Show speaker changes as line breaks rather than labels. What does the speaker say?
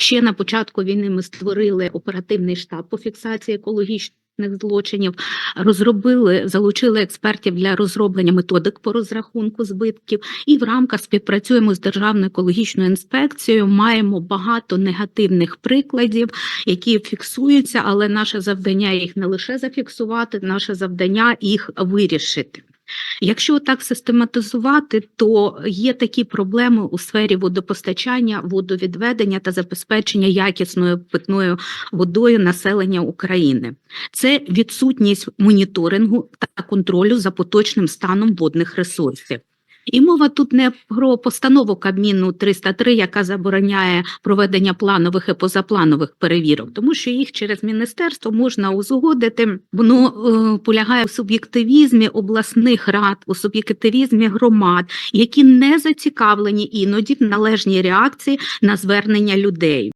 Ще на початку війни ми створили оперативний штаб по фіксації екологічних злочинів, розробили, залучили експертів для розроблення методик по розрахунку збитків, і в рамках співпрацюємо з Державною екологічною інспекцією. Маємо багато негативних прикладів, які фіксуються, але наше завдання їх не лише зафіксувати, наше завдання їх вирішити. Якщо так систематизувати, то є такі проблеми у сфері водопостачання, водовідведення та забезпечення якісною питною водою населення України. Це відсутність моніторингу та контролю за поточним станом водних ресурсів. І мова тут не про постанову Кабміну 303, яка забороняє проведення планових і позапланових перевірок, тому що їх через міністерство можна узгодити. Воно е, полягає в суб'єктивізмі обласних рад, у суб'єктивізмі громад, які не зацікавлені іноді в належній реакції на звернення людей.